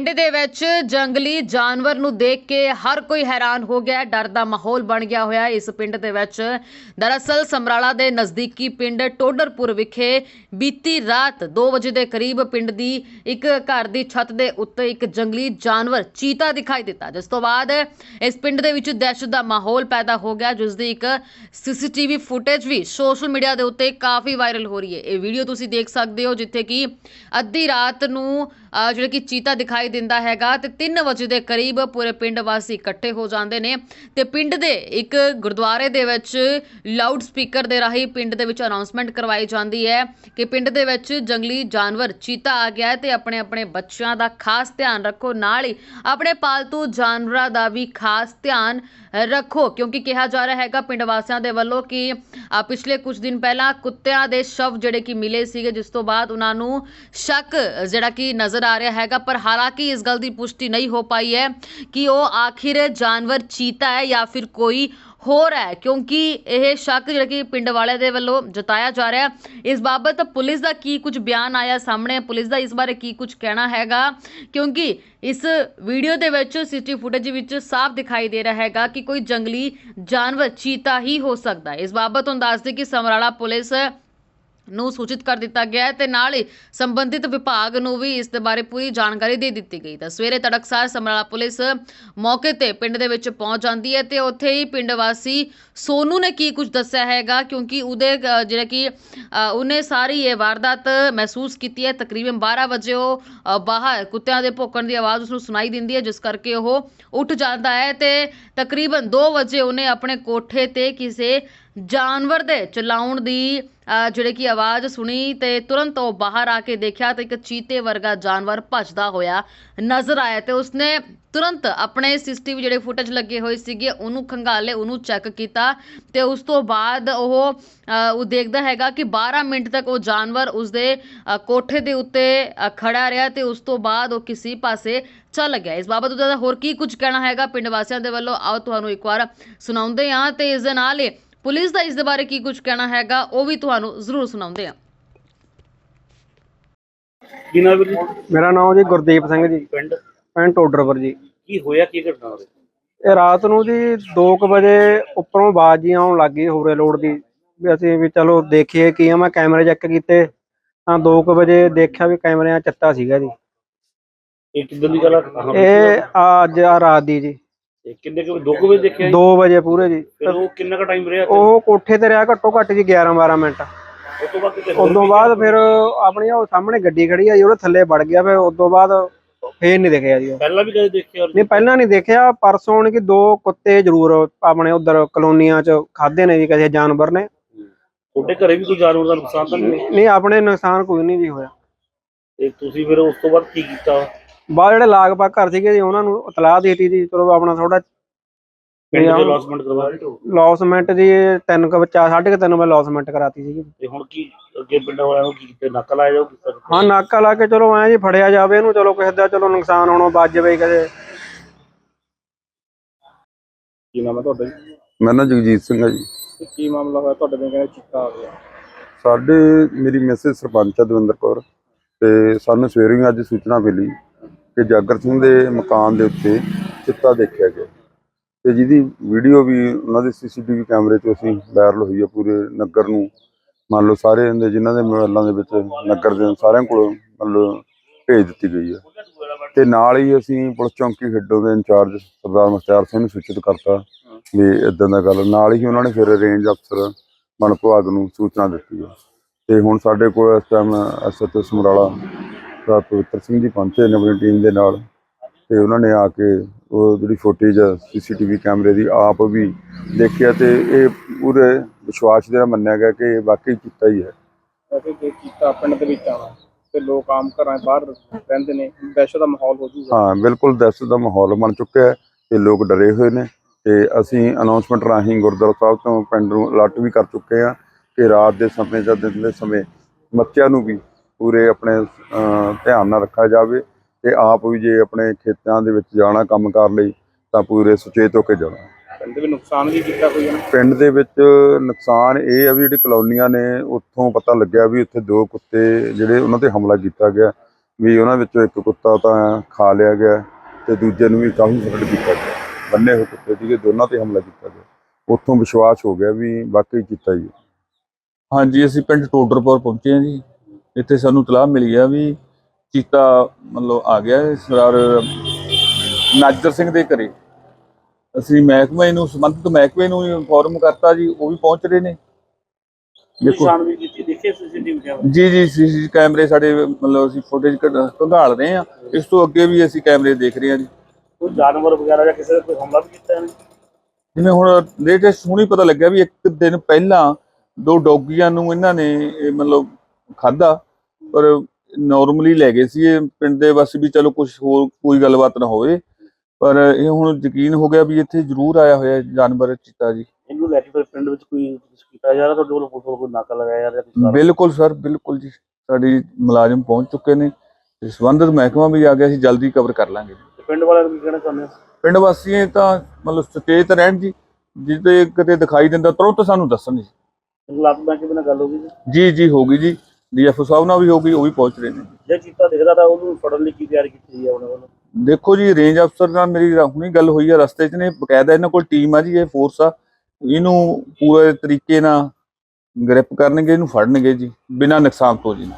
ਪਿੰਡ ਦੇ ਵਿੱਚ ਜੰਗਲੀ ਜਾਨਵਰ ਨੂੰ ਦੇਖ ਕੇ ਹਰ ਕੋਈ ਹੈਰਾਨ ਹੋ ਗਿਆ। ਡਰ ਦਾ ਮਾਹੌਲ ਬਣ ਗਿਆ ਹੋਇਆ ਇਸ ਪਿੰਡ ਦੇ ਵਿੱਚ। ਦਰਅਸਲ ਸਮਰਾਲਾ ਦੇ ਨਜ਼ਦੀਕੀ ਪਿੰਡ ਟੋਡਰਪੁਰ ਵਿਖੇ ਬੀਤੀ ਰਾਤ 2 ਵਜੇ ਦੇ ਕਰੀਬ ਪਿੰਡ ਦੀ ਇੱਕ ਘਰ ਦੀ ਛੱਤ ਦੇ ਉੱਤੇ ਇੱਕ ਜੰਗਲੀ ਜਾਨਵਰ ਚੀਤਾ ਦਿਖਾਈ ਦਿੱਤਾ। ਜਿਸ ਤੋਂ ਬਾਅਦ ਇਸ ਪਿੰਡ ਦੇ ਵਿੱਚ ਦਹਿਸ਼ਤ ਦਾ ਮਾਹੌਲ ਪੈਦਾ ਹੋ ਗਿਆ, ਜਿਸ ਦੀ ਇੱਕ ਸੀਸੀਟੀਵੀ ਫੁਟੇਜ ਵੀ ਸੋਸ਼ਲ ਮੀਡੀਆ ਦੇ ਉੱਤੇ ਕਾਫੀ ਵਾਇਰਲ ਹੋ ਰਹੀ ਹੈ। ਇਹ ਵੀਡੀਓ ਤੁਸੀਂ ਦੇਖ ਸਕਦੇ ਹੋ, ਜਿੱਥੇ ਕਿ ਅੱਧੀ ਰਾਤ ਨੂੰ, ਅਹ, ਜਿਹੜਾ ਕਿ ਚੀਤਾ ਦਿਖਾਈ ਦਿੰਦਾ ਹੈਗਾ ਤੇ 3 ਵਜੇ ਦੇ ਕਰੀਬ ਪੂਰੇ ਪਿੰਡ ਵਾਸੀ ਇਕੱਠੇ ਹੋ ਜਾਂਦੇ ਨੇ ਤੇ ਪਿੰਡ ਦੇ ਇੱਕ ਗੁਰਦੁਆਰੇ ਦੇ ਵਿੱਚ ਲਾਊਡ ਸਪੀਕਰ ਦੇ ਰਾਹੀਂ ਪਿੰਡ ਦੇ ਵਿੱਚ ਅਨਾਉਂਸਮੈਂਟ ਕਰਵਾਈ ਜਾਂਦੀ ਹੈ ਕਿ ਪਿੰਡ ਦੇ ਵਿੱਚ ਜੰਗਲੀ ਜਾਨਵਰ ਚੀਤਾ ਆ ਗਿਆ ਹੈ ਤੇ ਆਪਣੇ ਆਪਣੇ ਬੱਚਿਆਂ ਦਾ ਖਾਸ ਧਿਆਨ ਰੱਖੋ, ਨਾਲ ਹੀ ਆਪਣੇ ਪਾਲਤੂ ਜਾਨਵਰਾਂ ਦਾ ਵੀ ਖਾਸ ਧਿਆਨ ਰੱਖੋ, ਕਿਉਂਕਿ ਕਿਹਾ ਜਾ ਰਿਹਾ ਹੈਗਾ ਪਿੰਡ ਵਾਸੀਆਂ ਦੇ ਵੱਲੋਂ ਕਿ ਪਿਛਲੇ ਕੁਝ ਦਿਨ ਪਹਿਲਾਂ ਕੁੱਤਿਆਂ ਦੇ ਸ਼ਵ ਜਿਹੜੇ ਕਿ ਮਿਲੇ ਸੀਗੇ, ਜਿਸ ਤੋਂ ਬਾਅਦ ਉਹਨਾਂ ਨੂੰ ਸ਼ੱਕ ਜਿਹੜਾ ਕਿ ਨਜ਼ਰ ਆ ਰਿਹਾ ਹੈਗਾ, ਪਰ ਹਾਲਾਂਕਿ ਇਸ ਗੱਲ ਦੀ ਪੁਸ਼ਟੀ ਨਹੀਂ ਹੋ ਪਾਈ ਹੈ ਕਿ ਉਹ ਆਖਿਰ ਜਾਨਵਰ ਚੀਤਾ ਹੈ ਜਾਂ ਫਿਰ ਕੋਈ ਹੋਰ ਹੈ, ਕਿਉਂਕਿ ਇਹ ਸ਼ੱਕ ਜਿਹੜਾ ਕਿ ਪਿੰਡ ਵਾਲਿਆਂ ਦੇ ਵੱਲੋਂ ਜਤਾਇਆ ਜਾ ਰਿਹਾ ਇਸ ਬਾਬਤ ਪੁਲਿਸ ਦਾ ਕੀ ਕੁਝ ਬਿਆਨ ਆਇਆ ਸਾਹਮਣੇ? ਪੁਲਿਸ ਦਾ ਇਸ ਬਾਰੇ ਕੀ ਕੁਝ ਕਹਿਣਾ ਹੈਗਾ? ਕਿਉਂਕਿ ਇਸ ਵੀਡੀਓ ਦੇ ਵਿੱਚ ਸੀਟੀ ਫੁਟੇਜ ਵਿੱਚ ਸਾਫ਼ ਦਿਖਾਈ ਦੇ ਰਿਹਾ ਹੈਗਾ ਕਿ ਕੋਈ ਜੰਗਲੀ ਜਾਨਵਰ ਚੀਤਾ ਹੀ ਹੋ ਸਕਦਾ ਹੈ। ਇਸ ਬਾਬਤ ਤੁਹਾਨੂੰ ਦੱਸ ਦੇ ਕਿ ਸਮਰਾਲਾ ਪੁਲਿਸ ਨੂੰ ਸੂਚਿਤ ਕਰ ਦਿੱਤਾ ਗਿਆ ਹੈ ਤੇ ਨਾਲ ਹੀ ਸੰਬੰਧਿਤ ਵਿਭਾਗ ਨੂੰ ਵੀ ਇਸ ਦੇ ਬਾਰੇ ਪੂਰੀ ਜਾਣਕਾਰੀ ਦੇ ਦਿੱਤੀ ਗਈ ਤਾਂ ਸਵੇਰੇ ਤੜਕਸਾਰ ਸਮਰਾਲਾ ਪੁਲਿਸ ਮੌਕੇ ਤੇ ਪਿੰਡ ਦੇ ਵਿੱਚ ਪਹੁੰਚ ਜਾਂਦੀ ਹੈ ਤੇ ਉੱਥੇ ਹੀ ਪਿੰਡ ਵਾਸੀ ਸੋਨੂ ਨੇ ਕੀ ਕੁਝ ਦੱਸਿਆ ਹੈਗਾ ਕਿਉਂਕਿ ਉਹਦੇ ਅ, ਜਿਹੜਾ ਕਿ ਅ, ਉਹਨੇ ਸਾਰੀ ਇਹ ਵਾਰਦਾਤ ਮਹਿਸੂਸ ਕੀਤੀ ਹੈ। ਤਕਰੀਬਨ 12 ਵਜੇ ਉਹ ਅ, ਬਾਹਰ ਕੁੱਤਿਆਂ ਦੇ ਭੌਂਕਣ ਦੀ ਆਵਾਜ਼ ਉਸਨੂੰ ਸੁਣਾਈ ਦਿੰਦੀ ਹੈ ਜਿਸ ਕਰਕੇ ਉਹ ਉੱਠ ਜਾਂਦਾ ਹੈ ਤੇ ਤਕਰੀਬਨ 2 ਵਜੇ ਉਹਨੇ ਆਪਣੇ ਕੋਠੇ ਤੇ ਕਿਸੇ ਜਾਨਵਰ ਦੇ ਚਲਾਉਣ ਦੀ ਜਿਹੜੇ ਕਿ ਆਵਾਜ਼ ਸੁਣੀ ਤੇ ਤੁਰੰਤ ਉਹ ਬਾਹਰ ਆ ਕੇ ਦੇਖਿਆ ਤੇ ਇੱਕ ਚੀਤੇ ਵਰਗਾ ਜਾਨਵਰ ਭੱਜਦਾ ਹੋਇਆ ਨਜ਼ਰ ਆਇਆ ਤੇ ਉਸਨੇ ਤੁਰੰਤ ਆਪਣੇ ਸੀਸੀਟੀਵੀ ਜਿਹੜੇ ਫੁਟੇਜ ਲੱਗੇ ਹੋਏ ਸੀਗੇ ਉਹਨੂੰ ਖੰਗਾਲੇ, ਉਹਨੂੰ ਚੈੱਕ ਕੀਤਾ ਤੇ ਉਸ ਤੋਂ ਬਾਅਦ ਉਹ ਉਹ ਦੇਖਦਾ ਹੈਗਾ ਕਿ 12 ਮਿੰਟ ਤੱਕ ਉਹ ਜਾਨਵਰ ਉਸਦੇ ਕੋਠੇ ਦੇ ਉੱਤੇ ਖੜਾ ਰਿਹਾ ਤੇ ਉਸ ਤੋਂ ਬਾਅਦ ਉਹ ਕਿਸੇ ਪਾਸੇ ਚੱਲ ਗਿਆ। ਇਸ ਬਾਬਤ ਉਹਦਾ ਹੋਰ ਕੀ ਕੁਝ ਕਹਿਣਾ ਹੈਗਾ? ਪਿੰਡ ਵਾਸੀਆਂ ਦੇ ਵੱਲੋਂ ਆਓ, ਤੁਹਾਨੂੰ ਇੱਕ ਵਾਰ ਸੁਣਾਉਂਦੇ ਹਾਂ ਤੇ ਇਸ ਦੇ ਨਾਲ ਹੀ ਪੁਲਿਸ ਦਾ ਇਸ ਦੇ ਬਾਰੇ ਕੀ ਕੁਝ ਕਹਿਣਾ ਹੈਗਾ ਉਹ ਵੀ ਤੁਹਾਨੂੰ ਜ਼ਰੂਰ ਸੁਣਾਉਂਦੇ ਹਾਂ। ਕੀ ਨਾਮ ਵੀਰ ਜੀ? ਮੇਰਾ ਨਾਮ ਜੀ ਗੁਰਦੀਪ ਸਿੰਘ ਜੀ। ਪਿੰਡ? ਪਿੰਡ ਟੋਡਰਪੁਰ ਜੀ। ਕੀ ਹੋਇਆ ਕੀ ਘਟਨਾ ਹੋਈ? ਇਹ ਰਾਤ ਨੂੰ ਜੀ 2:00 ਵਜੇ ਉੱਪਰੋਂ ਆਵਾਜ਼ ਜੀ ਆਉਣ ਲੱਗੀ ਹੋਰੇ ਲੋਡ ਦੀ। ਵੀ ਅਸੀਂ ਵੀ ਚਲੋ ਦੇਖੀਏ ਕੀ ਆ ਮੈਂ ਕੈਮਰੇ ਚੈੱਕ ਕੀਤੇ ਤਾਂ 2:00 ਵਜੇ ਦੇਖਿਆ ਵੀ ਕੈਮਰਿਆਂ 'ਚ ਚੱਤਾ ਸੀਗਾ ਜੀ। ਇਹ ਕਿੱਦਾਂ ਦੀ ਗੱਲ ਆ? ਇਹ ਆ ਅੱਜ ਆ ਰਾਤ ਦੀ ਜੀ। ਇਹ ਕਿੰਨੇ ਕੁ ਵਜੇ ਦੇਖਿਆ ਜੀ? 2 ਵਜੇ ਪੂਰੇ ਜੀ। ਫਿਰ ਉਹ ਕਿੰਨਾ ਕ ਟਾਈਮ ਰਿਹਾ ਉਹ ਕੋਠੇ ਤੇ ਰਿਹਾ ਘੱਟੋ ਘੱਟ ਜੀ 11 12 ਮਿੰਟ। ਉਸ ਤੋਂ ਬਾਅਦ ਕਿਤੇ ਹੋਰ ਉਦੋਂ ਬਾਅਦ ਫਿਰ ਆਪਣੀ ਉਹ ਸਾਹਮਣੇ ਗੱਡੀ ਖੜੀ ਆ ਜੀ ਉਹਦੇ ਥੱਲੇ ਵੜ ਗਿਆ ਫਿਰ ਉਦੋਂ ਬਾਅਦ ਫੇਰ ਨਹੀਂ ਦਿਖਿਆ ਜੀ ਉਹ। ਪਹਿਲਾਂ ਵੀ ਕਦੇ ਦੇਖਿਆ ਔਰ ਨਹੀਂ ਪਹਿਲਾਂ ਨਹੀਂ ਦੇਖਿਆ। ਪਰਸੋਂ ਹੁਣ ਕਿ ਦੋ ਕੁੱਤੇ ਜ਼ਰੂਰ ਆਪਣੇ ਉਧਰ ਕਲੋਨੀਆਂ 'ਚ ਖਾਦੇ ਨੇ ਜੀ ਕਿਸੇ ਜਾਨਵਰ ਨੇ। ਤੁਹਾਡੇ ਘਰੇ ਵੀ ਕੋਈ ਜਾਨਵਰ ਦਾ ਨੁਕਸਾਨ ਤਾਂ ਨਹੀਂ ਆਪਣੇ ਨੁਕਸਾਨ ਕੋਈ ਨਹੀਂ ਜੀ ਹੋਇਆ। ਤੇ ਤੁਸੀਂ ਫਿਰ ਉਸ ਤੋਂ ਬਾਅਦ ਕੀ ਕੀਤਾ? ਬਾਅਦ ਜਿਹੜੇ ਲਾਗ-ਬਾਗ ਘਰ ਸੀਗੇ ਜੀ ਉਹਨਾਂ ਨੂੰ ਇਤਲਾਹ ਦੇਤੀ ਜੀ ਚਲੋ ਆਪਣਾ ਥੋੜਾ ਪਿੰਡ ਦੇ ਲੌਸਮੈਂਟ ਕਰਵਾ ਲੌਸਮੈਂਟ ਜੀ ਤਿੰਨ ਕੁ ਬੱਚਾ ਸਾਢੇ ਕੁ ਤਿੰਨ ਮੈਂ ਲੌਸਮੈਂਟ ਕਰਾਤੀ ਸੀਗੀ। ਤੇ ਹੁਣ ਕੀ ਅੱਗੇ ਪਿੰਡ ਵਾਲਿਆਂ ਨੂੰ ਕੀ ਕੀਤਾ ਨੱਕ ਲਾਇਆ ਜਾਓ ਕੀਤਾ ਹਾਂ ਨਾਕਾ ਲਾ ਕੇ ਚਲੋ ਐ ਜੀ ਫੜਿਆ ਜਾਵੇ ਇਹਨੂੰ ਚਲੋ ਕਿਸੇ ਦਾ ਚਲੋ ਨੁਕਸਾਨ ਹੋਣੋਂ ਬਚ ਜਾਵੇ ਕਦੇ ਕੀ ਨਾਮ ਹੈ ਤੁਹਾਡਾ ਜੀ? ਮੇਰਾ ਨਾਮ ਜਗਜੀਤ ਸਿੰਘ ਹੈ ਜੀ। ਕੀ ਮਾਮਲਾ ਹੋਇਆ? ਤੁਹਾਡੇ ਨੇ ਕਹਿੰਦੇ ਚਿੱਟਾ ਆ ਗਿਆ? ਸਾਡੇ ਮੇਰੀ ਮੈਸੇਜ ਸਰਪੰਚ ਆ ਦਵਿੰਦਰ ਕੌਰ ਤੇ ਸਾਨੂੰ ਸਵੇਰੇ ਹੀ ਅੱਜ ਸੂਚਨਾ ਮਿਲੀ ਕਿ ਜਾਗਰ ਸਿੰਘ ਦੇ ਮਕਾਨ ਦੇ ਉੱਤੇ ਚਿੱਤਾ ਦੇਖਿਆ ਗਿਆ। ਤੇ ਜਿਹਦੀ ਵੀਡੀਓ ਵੀ ਉਹਨਾਂ ਦੇ ਸੀਸੀਟੀਵੀ ਕੈਮਰੇ 'ਚ ਅਸੀਂ ਵਾਇਰਲ ਹੋਈ ਹੈ ਪੂਰੇ ਨਗਰ ਨੂੰ। ਮੰਨ ਲਓ ਸਾਰੇ ਦੇ ਜਿਨ੍ਹਾਂ ਦੇ ਮੋਬਾਈਲਾਂ ਦੇ ਵਿੱਚ ਨਗਰ ਦੇ ਸਾਰਿਆਂ ਕੋਲ ਮੰਨ ਲਓ ਭੇਜ ਦਿੱਤੀ ਗਈ ਹੈ ਤੇ ਨਾਲ ਹੀ ਅਸੀਂ ਪੁਲਿਸ ਚੌਂਕੀ ਖੇਡੋ ਦੇ ਇੰਚਾਰਜ ਸਰਦਾਰ ਮੁਖਤਿਆਰ ਸਿੰਘ ਨੂੰ ਸੂਚਿਤ ਕਰਤਾ ਵੀ ਇਦਾਂ ਦਾ ਗੱਲ ਨਾਲ ਹੀ ਉਹਨਾਂ ਨੇ ਫਿਰ ਰੇਂਜ ਅਫਸਰ ਵਣ ਵਿਭਾਗ ਨੂੰ ਸੂਚਨਾ ਦਿੱਤੀ ਹੈ ਤੇ ਹੁਣ ਸਾਡੇ ਕੋਲ ਇਸ ਟਾਈਮ ਐਸਐਚਓ ਸਮਰਾਲਾ ਸਰਦਾਰ ਪਵਿੱਤਰ ਸਿੰਘ ਜੀ ਪਹੁੰਚੇ ਨੇ ਆਪਣੀ ਟੀਮ ਦੇ ਨਾਲ ਤੇ ਉਹਨਾਂ ਨੇ ਆ ਕੇ ਉਹ ਜਿਹੜੀ ਫੁਟੇਜ ਸੀਸੀਟੀਵੀ ਕੈਮਰੇ ਦੀ ਆਪ ਵੀ ਦੇਖਿਆ ਤੇ ਇਹ ਪੂਰੇ ਵਿਸ਼ਵਾਸ ਦੇ ਨਾਲ ਮੰਨਿਆ ਗਿਆ ਕਿ ਇਹ ਵਾਕਈ ਕੀਤਾ ਹੀ ਹੈ। ਵੈਸੇ ਜੇ ਚਿੱਟਾ ਪਿੰਡ ਦੇ ਵਿੱਚ ਆਵਾ ਤੇ ਲੋਕ ਆਮ ਘਰਾਂ ਬਾਹਰ ਰਹਿੰਦੇ ਨੇ ਦਹਿਸ਼ਤ ਦਾ ਮਾਹੌਲ ਹੋ ਜੂਗਾ ਹਾਂ ਬਿਲਕੁਲ ਦਹਿਸ਼ਤ ਦਾ ਮਾਹੌਲ ਬਣ ਚੁੱਕਿਆ ਹੈ ਤੇ ਲੋਕ ਡਰੇ ਹੋਏ ਨੇ ਤੇ ਅਸੀਂ ਅਨਾਉਂਸਮੈਂਟ ਰਾਹੀਂ ਗੁਰਦੁਆਰਾ ਸਾਹਿਬ ਤੋਂ ਪਿੰਡ ਨੂੰ ਅਲਰਟ ਵੀ ਕਰ ਚੁੱਕੇ ਹਾਂ ਕਿ ਰਾਤ ਦੇ ਸਮੇਂ ਜਾਂ ਦਿਨ ਦੇ ਸਮੇਂ ਬੱਚਿਆਂ ਨੂੰ ਵੀ ਪੂਰੇ ਆਪਣੇ ਧਿਆਨ ਨਾਲ ਰੱਖਿਆ ਜਾਵੇ ਤੇ ਆਪ ਵੀ ਜੇ ਆਪਣੇ ਖੇਤਾਂ ਦੇ ਵਿੱਚ ਜਾਣਾ ਕੰਮ ਕਰ ਲਈ ਤਾਂ ਪੂਰੇ ਸੁਚੇਤ ਹੋ ਕੇ ਜਾਣਾ। ਪਿੰਡ ਦੇ ਵੀ ਨੁਕਸਾਨ ਵੀ ਕੀਤਾ ਕੋਈ ਨਾ ਪਿੰਡ ਦੇ ਵਿੱਚ ਨੁਕਸਾਨ ਇਹ ਆ ਵੀ ਜਿਹੜੀ ਕਲੋਨੀਆਂ ਨੇ ਉੱਥੋਂ ਪਤਾ ਲੱਗਿਆ ਵੀ ਉੱਥੇ ਦੋ ਕੁੱਤੇ ਜਿਹੜੇ ਉਹਨਾਂ ਤੇ ਹਮਲਾ ਕੀਤਾ ਗਿਆ ਵੀ ਉਹਨਾਂ ਵਿੱਚੋਂ ਇੱਕ ਕੁੱਤਾ ਤਾਂ ਖਾ ਲਿਆ ਗਿਆ ਤੇ ਦੂਜੇ ਨੂੰ ਵੀ ਕਾਫੀ ਫ਼ਰਕ ਕੀਤਾ ਗਿਆ। ਬੰਨੇ ਹੋਏ ਕੁੱਤੇ ਸੀਗੇ ਦੋਨਾਂ ਤੇ ਹਮਲਾ ਕੀਤਾ ਗਿਆ। ਉੱਥੋਂ ਵਿਸ਼ਵਾਸ ਹੋ ਗਿਆ ਵੀ ਵਾਕਈ ਕੀਤਾ ਜੀ ਹਾਂਜੀ ਅਸੀਂ ਪਿੰਡ ਟੋਡਰਪੁਰ ਪਹੁੰਚੇ ਹਾਂ ਜੀ। ਇੱਥੇ ਸਾਨੂੰ ਤਲਾਹ ਮਿਲੀ ਆ ਵੀ ਚੀਤਾ ਮਤਲਬ ਆ ਗਿਆ ਹੈ ਸਰਦਾਰ ਨਾਜਰ ਸਿੰਘ ਦੇ ਘਰੇ। ਅਸੀਂ ਮਹਿਕਮੇ ਨੂੰ ਸੰਬੰਧਿਤ ਮਹਿਕਮੇ ਨੂੰ ਇਨਫੋਰਮ ਕਰਤਾ ਜੀ ਉਹ ਵੀ ਪਹੁੰਚ ਰਹੇ ਨੇ। ਦੇਖੋ। ਕੀਤੀ ਸੀਸੀਟੀਵੀ ਕੈਮਰੇ ਜੀ ਜੀ ਸੀਸੀ ਕੈਮਰੇ ਸਾਡੇ ਮਤਲਬ ਅਸੀਂ ਫੁਟੇਜ ਕੰਧਾਲ ਰਹੇ ਆ ਇਸ ਤੋਂ ਅੱਗੇ ਵੀ ਅਸੀਂ ਕੈਮਰੇ ਦੇਖ ਰਹੇ ਹਾਂ ਜੀ। ਕੋਈ ਜਾਨਵਰ ਵਗੈਰਾ ਜਾਂ ਕਿਸੇ ਦਾ ਕੋਈ ਹਮਲਾ ਵੀ ਕੀਤਾ ਇਹਨੇ? ਜਿਵੇਂ ਹੁਣ ਲੇਟੈਸਟ ਹੁਣੀ ਪਤਾ ਲੱਗਿਆ ਵੀ ਇੱਕ ਦਿਨ ਪਹਿਲਾਂ ਦੋ ਡੌਗੀਆਂ ਨੂੰ ਇਹਨਾਂ ਨੇ ਮਤਲਬ ਖਾਦਾ ਪਰ ਨਾਰਮਲੀ ਲੈ ਗਏ ਸੀ ਇਹ ਪਿੰਡ ਦੇ ਬਸ ਵੀ ਚਲੋ ਕੁਝ ਹੋਰ ਕੋਈ ਗੱਲਬਾਤ ਨਾ ਹੋਵੇ। ਪਰ ਇਹ ਹੁਣ ਯਕੀਨ ਹੋ ਗਿਆ ਵੀ ਇੱਥੇ ਜ਼ਰੂਰ ਆਇਆ ਹੋਇਆ ਜਾਨਵਰ ਚੀਤਾ ਜੀ। ਇਹਨੂੰ ਲੈ ਕੇ ਫਿਰ ਪਿੰਡ ਵਿੱਚ ਕੋਈ ਕੁਛ ਕੀਤਾ ਜਾ ਰਿਹਾ? ਤੁਹਾਡੇ ਕੋਲ ਪੁਲਿਸ ਵੱਲੋਂ ਕੋਈ ਨਾਕਾ ਲਗਾਇਆ ਜਾ ਰਿਹਾ ਕੁਛ ਕਾਰਵਾਈ? ਬਿਲਕੁਲ ਸਰ ਬਿਲਕੁਲ ਜੀ। ਸਾਡੀ ਮੁਲਾਜ਼ਮ ਪਹੁੰਚ ਚੁੱਕੇ ਨੇ। ਤੇ ਸੰਬੰਧਿਤ ਮਹਿਕਮਾ ਵੀ ਆ ਗਿਆ ਸੀ ਜਲਦੀ ਕਵਰ ਕਰ ਲਾਂਗੇ। ਤੇ ਪਿੰਡ ਵਾਲਿਆਂ ਨੂੰ ਕੀ ਕਹਿਣਾ ਚਾਹੁੰਦੇ ਹੋ? ਪਿੰਡ ਵਾਸੀ ਤਾਂ ਮਤਲਬ ਸੁਚੇਤ ਰਹਿਣ ਜੀ। ਜਿੱਤੇ ਕਿਤੇ ਦਿਖਾਈ ਦਿੰਦਾ ਤੁਰੰਤ ਸਾਨੂੰ ਦੱਸਣ ਜੀ। ਇੰਗਲਾਬ ਬੈਂਕ ਦੇ ਨਾਲ ਗੱਲ ਹੋ ਗਈ ਜੀ? ਜੀ ਜੀ ਹੋ ਗਈ ਜੀ। ਡੀਐਫਓ ਸਾਹਿਬ ਨਾਲ ਵੀ ਹੋ ਗਈ ਉਹ ਵੀ ਪਹੁੰਚ ਰਹੇ ਨੇ। ਜੇ ਚੀਤਾ ਦਿਖਦਾ ਤਾਂ ਉਹਨੂੰ ਫੜਨ ਲਈ ਕੀ ਤਿਆਰੀ ਕੀਤੀ ਹੈ ਉਹਨਾਂ? ਵੱਲੋਂ ਦੇਖੋ ਜੀ ਰੇਂਜ ਅਫਸਰ ਨਾਲ ਮੇਰੀ ਹੁਣੀ ਗੱਲ ਹੋਈ ਆ ਰਸਤੇ 'ਚ ਨੇ ਬਕਾਇਦਾ ਇਹਨਾਂ ਕੋਲ ਟੀਮ ਆ ਜੀ ਇਹ ਫੋਰਸ ਆ। ਇਹਨੂੰ ਪੂਰੇ ਤਰੀਕੇ ਨਾਲ ਗ੍ਰਿਪ ਕਰਨਗੇ ਇਹਨੂੰ ਫੜਨਗੇ ਜੀ ਬਿਨਾਂ ਨੁਕਸਾਨ ਤੋਂ ਜੀ।